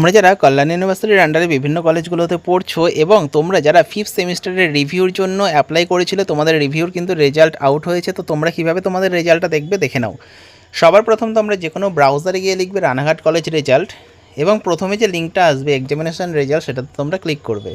তোমরা যারা কল্যাণ ইউনিভার্সিটির আন্ডারে বিভিন্ন কলেজগুলোতে পড়ছো এবং তোমরা যারা ফিফথ সেমিস্টারের রিভিউর জন্য অ্যাপ্লাই করেছিলে, তোমাদের রিভিউর কিন্তু রেজাল্ট আউট হয়েছে। তো তোমরা কীভাবে তোমাদের রেজাল্টটা দেখবে, দেখে নাও। সবার প্রথম তোমরা যে কোনো ব্রাউজারে গিয়ে লিখবে রানাঘাট কলেজ রেজাল্ট এবং প্রথমে যে লিঙ্কটা আসবে এক্সামিনেশান রেজাল্ট সেটাতে তোমরা ক্লিক করবে।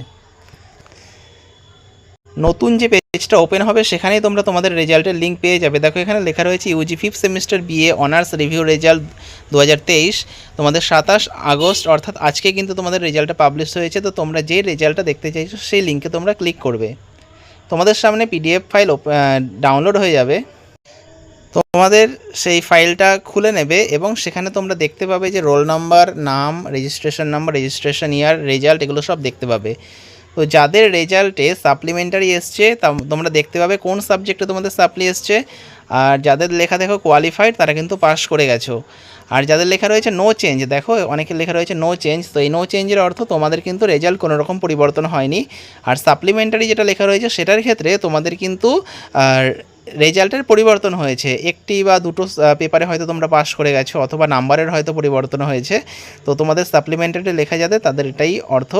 নতুন যে পেজটা ওপেন হবে, সেখানেই তোমরা তোমাদের রেজাল্টের লিঙ্ক পেয়ে যাবে। দেখো, এখানে লেখা রয়েছে UG fifth semester BA honours review result দু হাজার তেইশ। তোমাদের সাতাশ আগস্ট, অর্থাৎ আজকে কিন্তু তোমাদের রেজাল্টটা পাবলিশ হয়েছে, তো তোমরা যে রেজাল্টটা দেখতে চাইছো, সেই লিঙ্কে তোমরা ক্লিক করবে। তোমাদের সামনে পিডিএফ ফাইল ডাউনলোড হয়ে যাবে। তোমাদের সেই ফাইলটা খুলে নেবে এবং সেখানে তোমরা দেখতে পাবে যে রোল নাম্বার নাম registration number registration year result এগুলো সব দেখতে পাবে। তো যাদের রেজাল্টে সাপ্লিমেন্টারি এসছে তা তোমরা দেখতে পাবে কোন সাবজেক্টে তোমাদের সাপ্লি এসছে। আর যাদের লেখা দেখো কোয়ালিফাইড তারা কিন্তু পাস করে গেছো। আর যাদের লেখা রয়েছে নো চেঞ্জ দেখো অনেকের লেখা রয়েছে নো চেঞ্জ তো এই নো চেঞ্জের অর্থ তোমাদের কিন্তু রেজাল্ট কোনো রকম পরিবর্তন হয়নি। আর সাপ্লিমেন্টারি যেটা লেখা রয়েছে, সেটার ক্ষেত্রে তোমাদের কিন্তু, আর রেজাল্টের পরিবর্তন হয়েছে। একটি বা দুটো পেপারে হয়তো তোমরা পাস করে গেছো অথবা নাম্বারের হয়তো পরিবর্তন হয়েছে। তো তোমাদের সাপ্লিমেন্টারি লেখা যাতে তাদের এটাই অর্থ।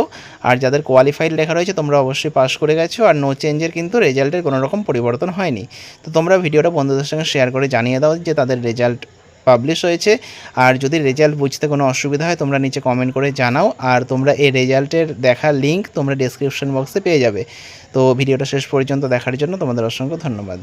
আর যাদের কোয়ালিফাইড লেখা রয়েছে, তোমরা অবশ্যই পাস করে গেছো। আর নো চেঞ্জের কিন্তু রেজাল্টের কোনো রকম পরিবর্তন হয়নি। তো তোমরা ভিডিওটা বন্ধুদের সঙ্গে শেয়ার করে জানিয়ে দাও যে তাদের রেজাল্ট পাবলিশ হয়েছে। আর যদি রেজাল্ট বুঝতে কোনো অসুবিধা হয়, তোমরা নিচে কমেন্ট করে জানাও। আর তোমরা এই রেজাল্টের দেখার লিঙ্ক তোমরা ডেসক্রিপশন বক্সে পেয়ে যাবে। তো ভিডিওটা শেষ পর্যন্ত দেখার জন্য তোমাদের অসংখ্য ধন্যবাদ।